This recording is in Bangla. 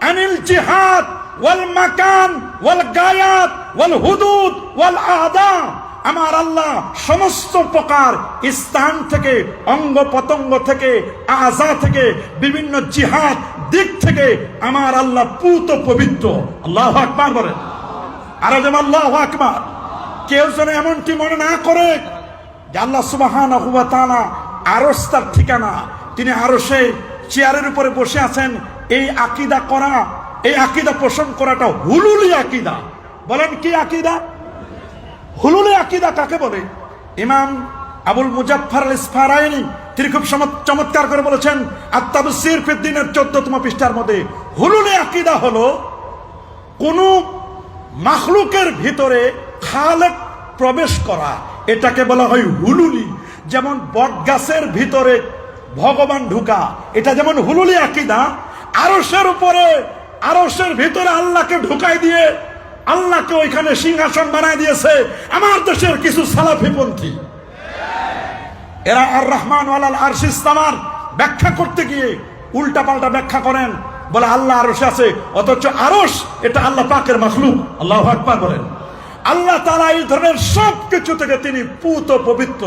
আনিল জিহাদ মাকান আমার আল্লাহ সমস্ত প্রকার স্থান থেকে অঙ্গ পতঙ্গ থেকে আজা থেকে, বিভিন্ন জিহাদ দিক থেকে আমার আল্লাহ পুত পবিত্র। আল্লাহ আকবার বলেন। আর যেমন আল্লাহ আকবার। কেউ যেন এমনটি মনে না করে যে আল্লাহ সুবাহান আরস তার ঠিকানা, তিনি আরসে চেয়ারের উপরে বসে আছেন। এই আকিদা করা, এই আকিদা পোষণ করাটা হুলুলি আকিদা। বলেন কি আকিদা? হুলুলি আকিদা কাকে বলে? ইমাম আবুল মুজাফফর আল ইসফারাইনি তিনি খুব চমৎকার করে বলেছেন আত্মাবসির ফিদ্দিনের চোদ্দতম পৃষ্ঠার মধ্যে হুলুলি আকিদা হলো কোন মাখলুকের ভিতরে খালেক প্রবেশ করা এটাকে বলা হয় হুলুলি। যেমন বট গাছের ভিতরে ভগবান ঢুকা, এটা যেমন হুলুলি আকিদা আরসের উপরে আরসের ভিতরে আল্লাহকে ঢুকাই দিয়ে আল্লাহকে ওইখানে সিংহাসন বানায় দিয়েছে আমার দেশের কিছু সালাফিপন্থী। এরা আর রহমান ওয়ালাল আরশিস্তামার ব্যাখ্যা করতে গিয়ে উল্টা পাল্টা ব্যাখ্যা করেন, বলে আল্লাহ আরশে আছে, অথচ আরশ এটা আল্লাহ পাকের মখলুক। আল্লাহ আকবার বলেন। আল্লাহ তারা এই ধরনের সব কিছু থেকে তিনি পুত পবিত্র।